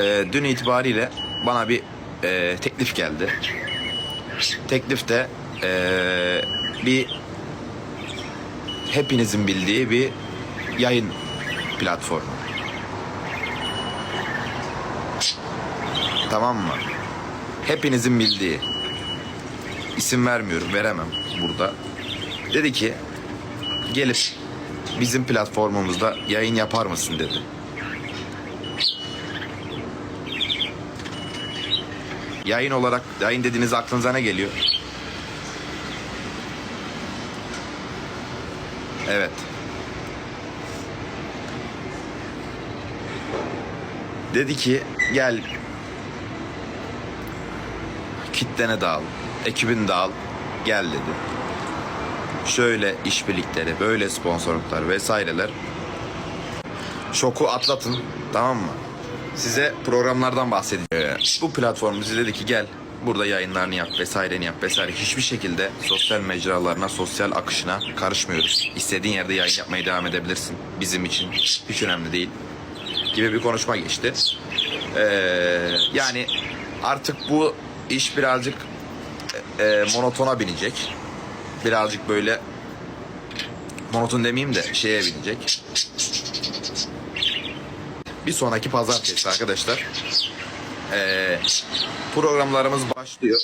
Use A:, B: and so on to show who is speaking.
A: Ee, dün itibariyle bana bir e, teklif geldi. Teklif de e, bir hepinizin bildiği bir yayın platformu. Tamam mı? Hepinizin bildiği. İsim vermiyorum, veremem burada. Dedi ki gelip bizim platformumuzda yayın yapar mısın dedi. Yayın olarak, yayın dediğiniz aklınıza ne geliyor? Evet. Dedi ki gel kitlene dağıl, ekibini dağıl, gel dedi. Şöyle işbirlikleri, böyle sponsorluklar vesaireler. Şoku atlatın, tamam mı? Size programlardan bahsedeceğim. Ee, Bu platform bize dedi ki gel burada yayınlarını yap vesaireni yap vesaire. Hiçbir şekilde sosyal mecralarına, sosyal akışına karışmıyoruz. İstediğin yerde yayın yapmaya devam edebilirsin. Bizim için hiç önemli değil. Gibi bir konuşma geçti. Ee, yani artık bu iş birazcık e, monotona binecek. Birazcık böyle monoton demeyeyim de şeye binecek. Bir sonraki pazartesi arkadaşlar. Ee, programlarımız başlıyor.